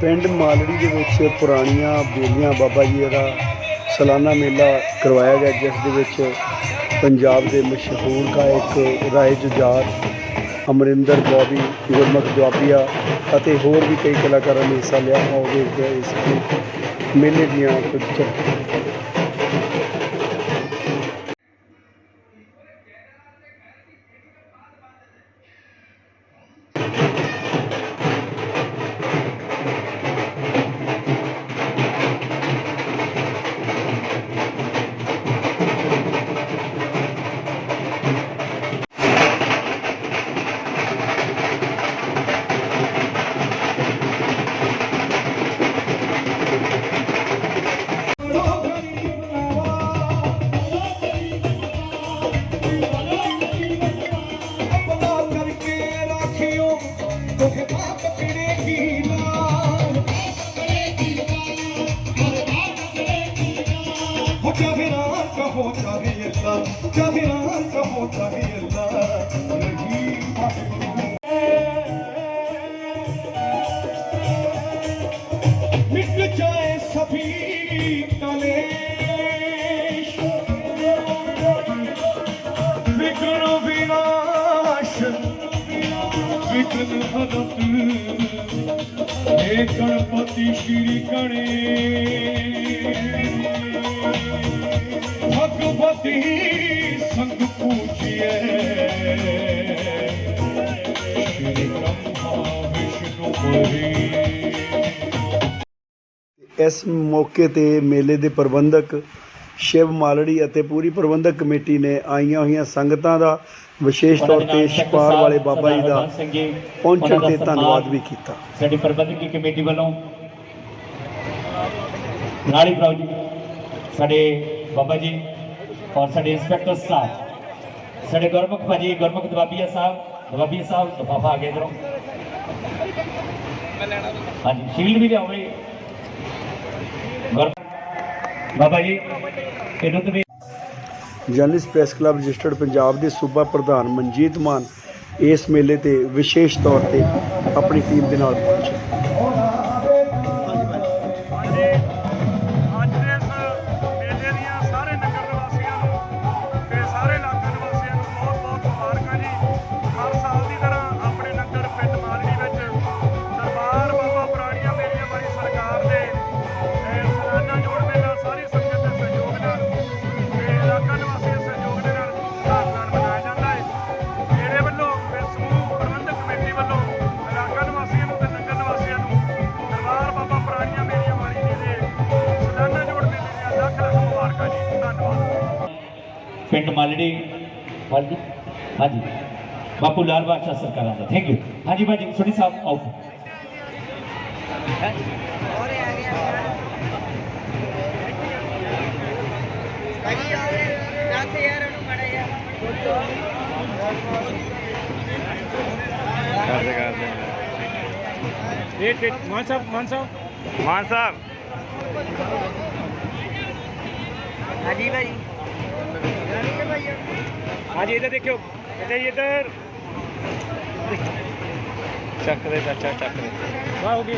ਪਿੰਡ ਮਾਲੜੀ ਦੇ ਵਿੱਚ ਪੁਰਾਣੀਆਂ ਬੇਲੀਆਂ ਬਾਬਾ ਜੀ ਦਾ ਸਾਲਾਨਾ ਮੇਲਾ ਕਰਵਾਇਆ ਗਿਆ, ਜਿਸ ਦੇ ਵਿੱਚ ਪੰਜਾਬ ਦੇ ਮਸ਼ਹੂਰ ਗਾਇਕ ਰਾਏ ਜੁਝਾਰ ਅਮਰਿੰਦਰ ਬੋਬੀ, ਗੁਰਮੁਖ ਦੁਆਬੀਆ ਅਤੇ ਹੋਰ ਵੀ ਕਈ ਕਲਾਕਾਰਾਂ ਨੇ ਹਿੱਸਾ ਲਿਆ। ਆਓ ਇਸ ਮੇਲੇ ਦੀਆਂ ਕੁਝ श વિઠ્ઠલ હરત હે ગણપતિ શ્રી ગણે ભગવતી સંગ પૂજીએ શ્રી બ્રહ્મા વિષ્ણુ હરિ ਇਸ ਮੌਕੇ ਤੇ ਮੇਲੇ ਦੇ ਪ੍ਰਬੰਧਕ ਸ਼ਿਵ ਮਾਲੜੀ ਅਤੇ ਪੂਰੀ ਪ੍ਰਬੰਧਕ ਕਮੇਟੀ ਨੇ ਆਈਆਂ ਹੋਈਆਂ ਸੰਗਤਾਂ ਦਾ ਵਿਸ਼ੇਸ਼ ਤੌਰ ਤੇ ਛਪਾਰ ਵਾਲੇ ਬਾਬਾ ਜੀ ਦਾ ਪਹੁੰਚਣ ਤੇ ਧੰਨਵਾਦ ਵੀ ਕੀਤਾ। ਸਾਡੀ ਪ੍ਰਬੰਧਕੀ ਕਮੇਟੀ ਵੱਲੋਂ ਨਾਲੀ ਪ੍ਰਾਉ ਜੀ ਸਾਡੇ ਬਾਬਾ ਜੀ ਔਰ ਸਾਡੇ ਇੰਸਪੈਕਟਰ ਸਾਹਿਬ ਸਾਡੇ ਗੁਰਮੁਖ ਭਾਜੀ ਗੁਰਮੁਖ ਦਵਾਬੀਆ ਸਾਹਿਬ ਦਵਾਬੀਆ ਸਾਹਿਬ ਦਫਾਫਾ ਆ ਗਏ ਇਧਰੋਂ। ਹਾਂਜੀ ਸ਼ੀਲਡ ਵੀ ਲਿਆਓਗੇ ਬਾਬਾ ਜੀ, ਇਹਨੂੰ ਤੇ journalist press club registered Punjab ਦੇ ਸੂਬਾ ਪ੍ਰਧਾਨ ਮਨਜੀਤ ਮਾਨ ਇਸ ਮੇਲੇ ਤੇ ਵਿਸ਼ੇਸ਼ ਤੌਰ ਤੇ ਆਪਣੀ ਟੀਮ ਦੇ ਨਾਲ ਪਹੁੰਚੇ। ਪਿੰਡ ਮਾਲੜੀ। ਮਾਲੜੀ? ਹਾਂਜੀ। ਬਾਪੂ ਲਾਲ ਬਾਦਸ਼ਾਹ ਸਰਕਾਰਾਂ ਦਾ। ਥੈਂਕ ਯੂ ਹਾਂਜੀ ਭਾਜੀ ਸੋਢੀ ਸਾਹਿਬ ਆਓ। ਭਾਜੀ ਆਵੇ ਦੱਸ ਯਾਰ ਉਹਨੂੰ ਮੜਾ ਯਾਰ ਵੇਟ ਵੇਟ ਮਾਨ ਸਾਹਿਬ ਮਾਨ ਸਾਹਿਬ ਮਾਨ ਸਾਹਿਬ ਹਾਂਜੀ ਭਾਜੀ। ਹਾਂਜੀ ਇੱਧਰ ਦੇਖਿਓ। ਇੱਧਰ ਜੀ ਇੱਧਰ। ਚੱਕ ਦੇ ਚਾਚਾ ਚੱਕ ਦੇ। ਵਾਹ ਹੋ ਗਈ